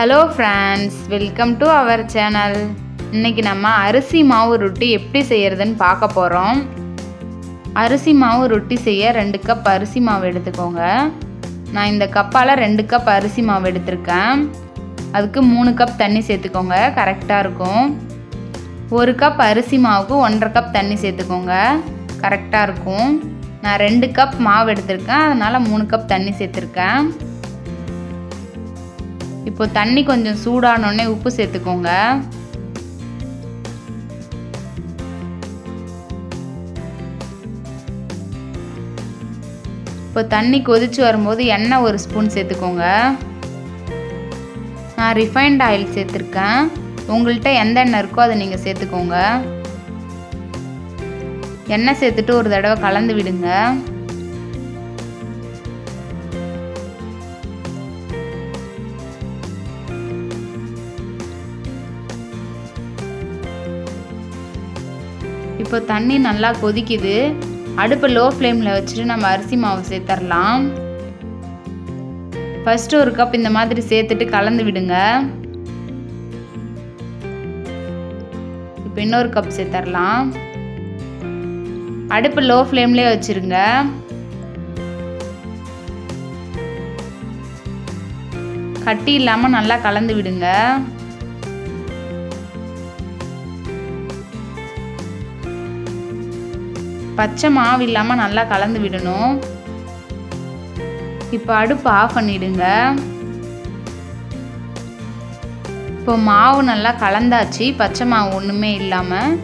Hello friends welcome to our channel இன்றைக்கி நம்ம அரிசி மாவு ரொட்டி எப்படி செய்கிறதுன்னு பார்க்க போகிறோம் அரிசி மாவு ரொட்டி செய்ய ரெண்டு கப் அரிசி மாவு எடுத்துக்கோங்க. நான் இந்த கப்பால் ரெண்டு கப் அரிசி மாவு எடுத்திருக்கேன். அதுக்கு மூணு கப் தண்ணி சேர்த்துக்கோங்க. கரெக்டாக இருக்கும். ஒரு கப் அரிசி மாவுக்கு ஒன்றரை கப் தண்ணி சேர்த்துக்கோங்க. கரெக்டாக இருக்கும். நான் ரெண்டு கப் மாவு எடுத்திருக்கேன். அதனால் மூணு கப் தண்ணி சேர்த்துருக்கேன். இப்போ தண்ணி கொஞ்சம் சூடானோடனே உப்பு சேர்த்துக்கோங்க. இப்போ தண்ணி கொதிச்சு வரும்போது எண்ணெய் ஒரு ஸ்பூன் சேர்த்துக்கோங்க. நான் ரிஃபைண்ட் ஆயில் சேர்த்துருக்கேன். உங்கள்கிட்ட எந்த எண்ணெய் இருக்கோ அதை நீங்கள் சேர்த்துக்கோங்க. எண்ணெய் சேர்த்துட்டு ஒரு தடவை கலந்து விடுங்க. இப்போ தண்ணி நல்லா கொதிக்குது. அடுப்பை லோ ஃப்ளேமில் வச்சுட்டு நம்ம அரிசி மாவு சேர்த்துடலாம் ஃபஸ்ட்டு ஒரு கப் இந்த மாதிரி சேர்த்துட்டு கலந்து விடுங்க. இப்போ இன்னொரு கப் சேர்த்துடலாம் அடுப்பு லோ ஃப்ளேம்லேயே வச்சுருங்க. கட்டி இல்லாமல் நல்லா கலந்து விடுங்க. பச்சை மாவு இல்லாமல் நல்லா கலந்து விடணும். இப்போ அடுப்பு ஆஃப் பண்ணிடுங்க. இப்போ மாவு நல்லா கலந்தாச்சு. பச்சை மாவு ஒன்றுமே இல்லாமல்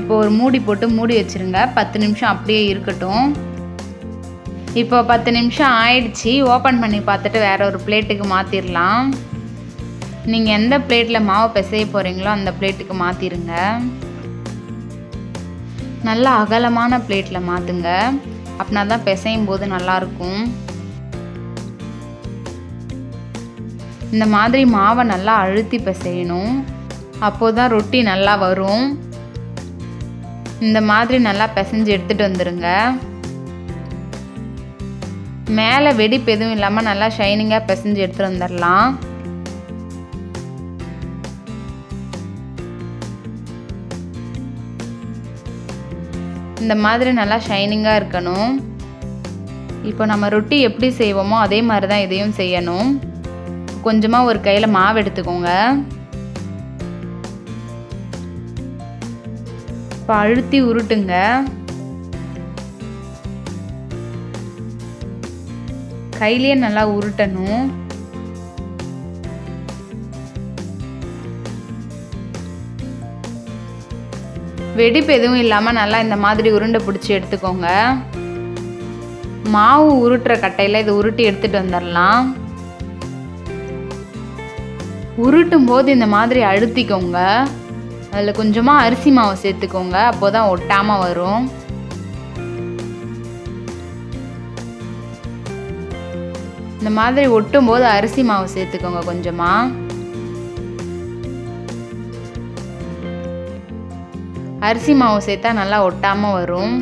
இப்போ ஒரு மூடி போட்டு மூடி வச்சுருங்க. பத்து நிமிஷம் அப்படியே இருக்கட்டும். இப்போ பத்து நிமிஷம் ஆயிடுச்சு. ஓப்பன் பண்ணி பார்த்துட்டு வேற ஒரு பிளேட்டுக்கு மாற்றிடலாம் நீங்கள் எந்த பிளேட்டில் மாவு பிசைய போகிறீங்களோ அந்த பிளேட்டுக்கு மாற்றிருங்க நல்லா அகலமான பிளேட்டில் மாற்றுங்க அப்படின்னா தான் பிசையும் போது நல்லாயிருக்கும். இந்த மாதிரி மாவை நல்லா அழுத்தி பிசையணும். அப்போது தான் ரொட்டி நல்லா வரும். இந்த மாதிரி நல்லா பிசைஞ்சு எடுத்துகிட்டு வந்துடுங்க மேலே வெடிப்பு எதுவும் இல்லாமல் நல்லா ஷைனிங்காக பிசைஞ்சு எடுத்துகிட்டு வந்துடலாம் இந்த மாதிரி நல்லா ஷைனிங்காக இருக்கணும். இப்போ நம்ம ரொட்டி எப்படி செய்வோமோ அதே மாதிரி தான் இதையும் செய்யணும். கொஞ்சமாக ஒரு கையில் மாவு எடுத்துக்கோங்க. இப்போ அழுத்தி உருட்டுங்க. கையிலேயே நல்லா உருட்டணும். வெடிப்பு எதுவும் இல்லாமல் நல்லா இந்த மாதிரி உருண்டை பிடிச்சி எடுத்துக்கோங்க. மாவு உருட்டுற கட்டையில் இதை உருட்டி எடுத்துகிட்டு வந்துடலாம் உருட்டும் போது இந்த மாதிரி அழுத்திக்கோங்க. அதில் கொஞ்சமாக அரிசி மாவு சேர்த்துக்கோங்க. அப்போ தான் ஒட்டாமல் வரும். இந்த மாதிரி ஒட்டும் போது அரிசி மாவு சேர்த்துக்கோங்க கொஞ்சமாக அரிசி மாவு சேர்த்தா நல்லா ஒட்டாமல் வரும்.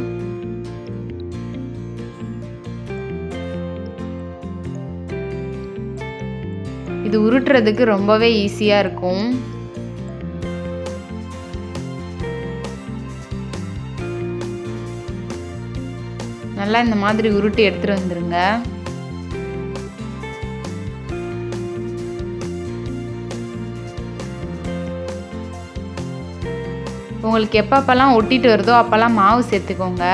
இது உருட்டுறதுக்கு ரொம்பவே ஈஸியாக இருக்கும். நல்லா இந்த மாதிரி உருட்டி எடுத்துகிட்டு வந்துடுங்க உங்களுக்கு எப்பப்பெல்லாம் ஒட்டிட்டு வருதோ அப்போல்லாம் மாவு சேர்த்துக்கோங்க.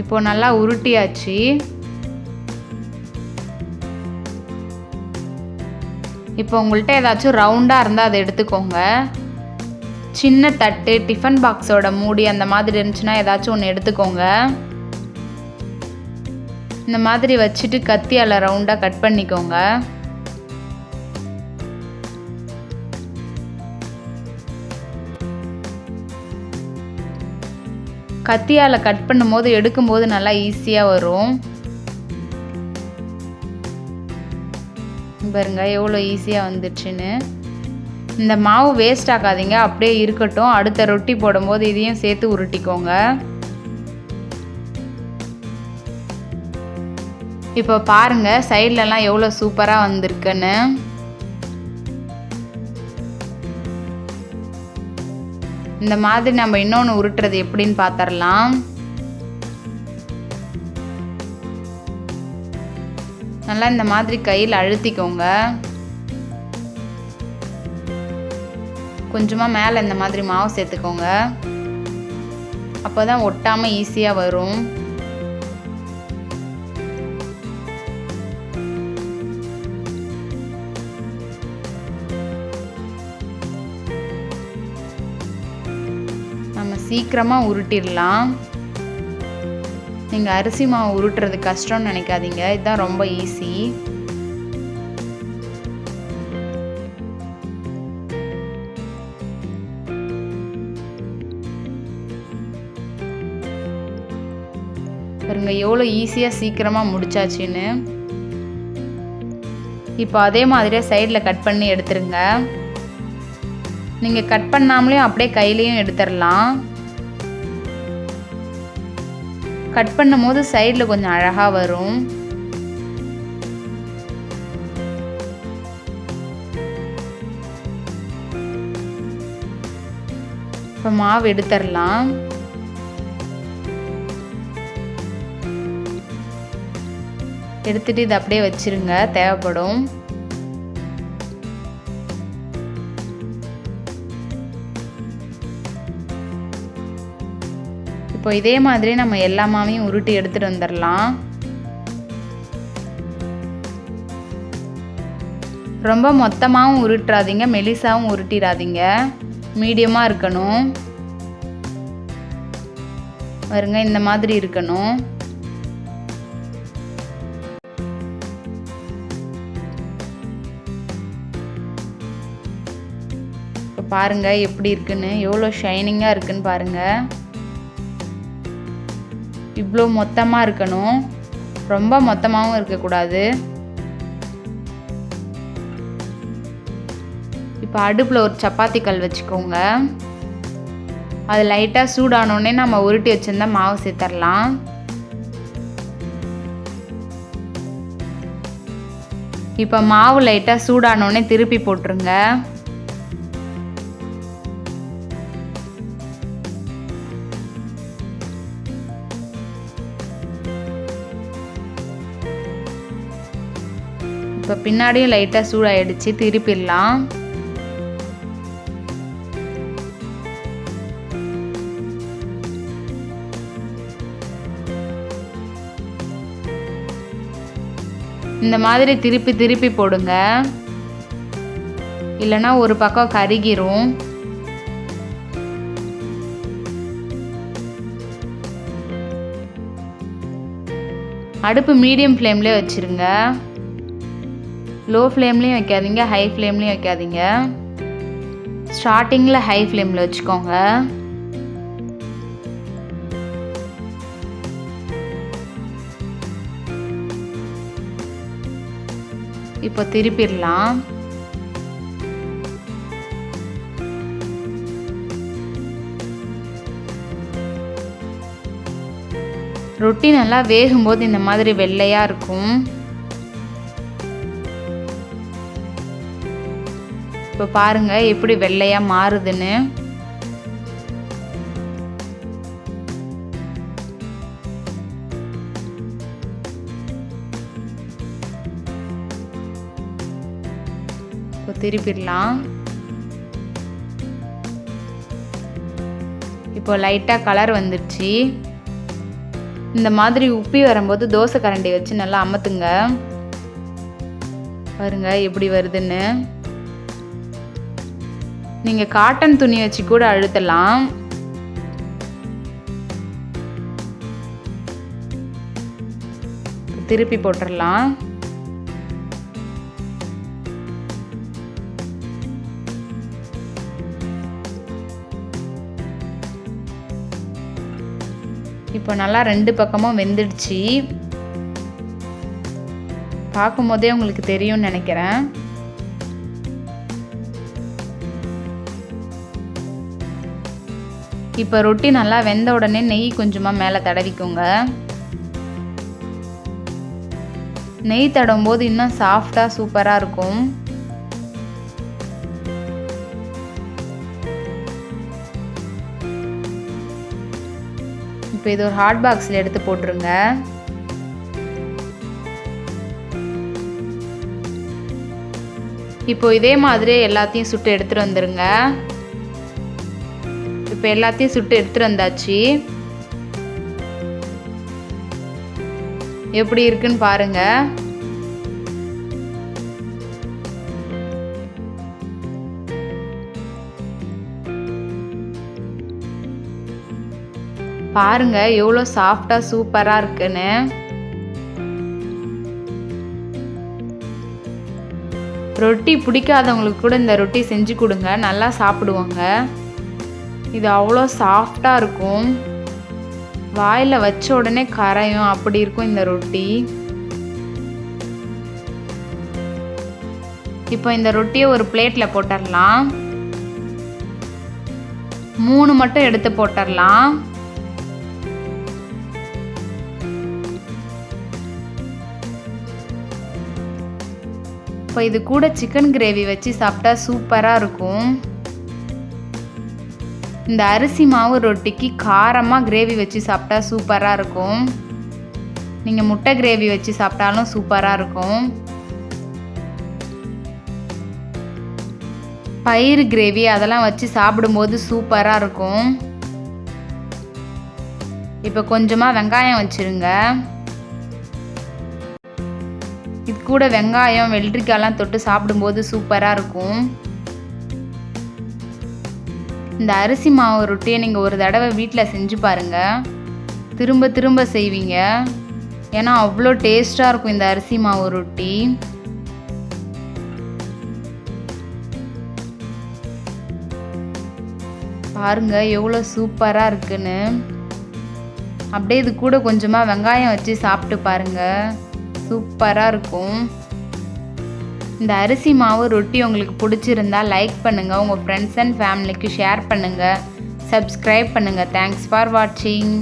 இப்போ நல்லா உருட்டியாச்சு. இப்போ உங்கள்கிட்ட ஏதாச்சும் ரவுண்டாக இருந்தால் அதை எடுத்துக்கோங்க. சின்ன தட்டு டிஃபன் பாக்ஸோட மூடி அந்த மாதிரி இருந்துச்சுன்னா ஏதாச்சும் ஒன்று எடுத்துக்கோங்க. இந்த மாதிரி வச்சுட்டு கத்தியால் ரவுண்டாக கட் பண்ணிக்கோங்க. கத்தியால் கட் பண்ணும்போது எடுக்கும்போது நல்லா ஈஸியாக வரும். பாருங்க எவ்வளோ ஈஸியாக வந்துடுச்சுன்னு. இந்த மாவு வேஸ்ட் ஆக்காதீங்க அப்படியே இருக்கட்டும். அடுத்த ரொட்டி போடும்போது இதையும் சேர்த்து உருட்டிக்கோங்க. இப்போ பாருங்கள் சைட்லலாம் எவ்வளோ சூப்பராக வந்திருக்குன்னு. இந்த மாதிரி நம்ம இன்னொன்று உருட்டுறது எப்படின்னு பார்த்துடலாம் நல்லா இந்த மாதிரி கையில் அழுத்திக்கோங்க. கொஞ்சமாக மேலே இந்த மாதிரி மாவு சேர்த்துக்கோங்க. அப்போ தான் ஒட்டாமல் ஈஸியாக வரும். சீக்கிரமாக உருட்டிடலாம். நீங்கள் அரிசி மாவு உருட்டுறது கஷ்டம்னு நினைக்காதீங்க. இதுதான் ரொம்ப ஈஸி பாருங்க எவ்வளோ ஈஸியாக சீக்கிரமாக முடிச்சாச்சுன்னு. இப்போ அதே மாதிரியே சைடில் கட் பண்ணி எடுத்துருங்க. நீங்கள் கட் பண்ணாமலேயும் அப்படியே கையிலையும் எடுத்துடலாம் கட் பண்ணும் போது சைடில் கொஞ்சம் அழகாக வரும். இப்போ மாவு எடுத்துடலாம் எடுத்துட்டு இதை அப்படியே வச்சிருங்க தேவைப்படும். இப்போ இதே மாதிரி நம்ம எல்லா மாவையும் உருட்டி எடுத்துட்டு வந்துடலாம் ரொம்ப மொத்தமாகவும் உருட்டுறாதீங்க மெலிசாவும் உருட்டிடாதீங்க மீடியமாக இருக்கணும். வருங்க இந்த மாதிரி இருக்கணும். இப்போ பாருங்க எப்படி இருக்குன்னு எவ்வளோ ஷைனிங்காக இருக்குன்னு பாருங்கள் இவ்வளோ மொத்தமாக இருக்கணும். ரொம்ப மொத்தமாகவும் இருக்கக்கூடாது. இப்போ அடுப்பில் ஒரு சப்பாத்தி கல் வச்சுக்கோங்க. அது லைட்டாக சூடானோடனே நம்ம உருட்டி வச்சுருந்தா மாவு சேர்த்துடலாம் இப்போ மாவு லைட்டாக சூடானோடனே திருப்பி போட்டுருங்க. இப்போ பின்னாடியும் லைட்டாக சூடாயிடுச்சு திருப்பிடலாம். இந்த மாதிரி திருப்பி திருப்பி போடுங்க. இல்லைன்னா ஒரு பக்கம் கருகிரும். அடுப்பு மீடியம் ஃப்ளேம்லேயே வச்சுருங்க. லோ ஃப்ளேம்லேயும் வைக்காதீங்க ஹை ஃப்ளேம்லேயும் வைக்காதீங்க. ஸ்டார்டிங்கில் ஹை ஃப்ளேமில் வச்சுக்கோங்க. இப்போ திருப்பிடலாம். ரொட்டி நல்லா வேகும்போது இந்த மாதிரி வெள்ளையாக இருக்கும். இப்போ பாருங்கள் எப்படி வெள்ளையாக மாறுதுன்னு. இப்போ திருப்பிடலாம். இப்போ லைட்டாக கலர் வந்துடுச்சு. இந்த மாதிரி உப்பி வரும்போது தோசை கரண்டி வச்சு நல்லா அமத்துங்க. பாருங்கள் எப்படி வருதுன்னு. நீங்கள் காட்டன் துணி வச்சு கூட அழுத்தலாம். திருப்பி போட்டுடலாம் இப்போ நல்லா ரெண்டு பக்கமும் வெந்துடுச்சு. பார்க்கும்போதே உங்களுக்கு தெரியும்னு நினைக்கிறேன். இப்போ ரொட்டி நல்லா வெந்த உடனே நெய் கொஞ்சமாக மேலே தடவிக்கோங்க. நெய் தடவும் போது இன்னும் சாஃப்டாக சூப்பராக இருக்கும். இப்போ இது ஒரு ஹாட் பாக்ஸில் எடுத்து போட்டுருங்க. இப்போ இதே மாதிரியே எல்லாத்தையும் சுட்டு எடுத்துகிட்டு வந்துடுங்க இப்போ எல்லாத்தையும் சுட்டு எடுத்துகிட்டு வந்தாச்சு. எப்படி இருக்குன்னு பாருங்க. பாருங்க எவ்வளோ சாஃப்டாக சூப்பராக இருக்குன்னு. ரொட்டி பிடிக்காதவங்களுக்கு கூட இந்த ரொட்டி செஞ்சு கொடுங்க. நல்லா சாப்பிடுவாங்க. இது அவ்வளோ சாஃப்டாக இருக்கும். வாயில் வச்ச உடனே கரையும். அப்படி இருக்கும் இந்த ரொட்டி. இப்போ இந்த ரொட்டியை ஒரு பிளேட்டில் போட்டுடலாம். மூணு மட்டும் எடுத்து போட்டுடலாம். இப்போ இது கூட சிக்கன் கிரேவி வச்சு சாப்பிட்டா சூப்பராக இருக்கும். இந்த அரிசி மாவு ரொட்டிக்கு காரமாக கிரேவி வச்சு சாப்பிட்டா சூப்பராக இருக்கும். நீங்கள் முட்டை கிரேவி வச்சு சாப்பிட்டாலும் சூப்பராக இருக்கும். பயிறு கிரேவி அதெல்லாம் வச்சு சாப்பிடும்போது சூப்பராக இருக்கும். இப்போ கொஞ்சமாக வெங்காயம் வச்சுருங்க. இது கூட வெங்காயம் வெள்ளரிக்காயெல்லாம் தொட்டு சாப்பிடும்போது சூப்பராக இருக்கும். இந்த அரிசி மாவு ரொட்டியை நீங்கள் ஒரு தடவை வீட்டில் செஞ்சு பாருங்கள் திரும்ப திரும்ப செய்வீங்க. ஏன்னா அவ்வளோ டேஸ்ட்டாக இருக்கும் இந்த அரிசி மாவு ரொட்டி. பாருங்கள் எவ்வளோ சூப்பராக இருக்குன்னு. அப்படியே இது கூட கொஞ்சமாக வெங்காயம் வச்சு சாப்பிட்டு பாருங்கள் சூப்பராக இருக்கும். இந்த அரிசி மாவு ரொட்டி உங்களுக்கு பிடிச்சிருந்தா லைக் பண்ணுங்கள் உங்கள் ஃப்ரெண்ட்ஸ் அண்ட் ஃபேமிலிக்கு ஷேர் பண்ணுங்கள் சப்ஸ்கிரைப் பண்ணுங்கள் தேங்க்ஸ் ஃபார் வாட்சிங்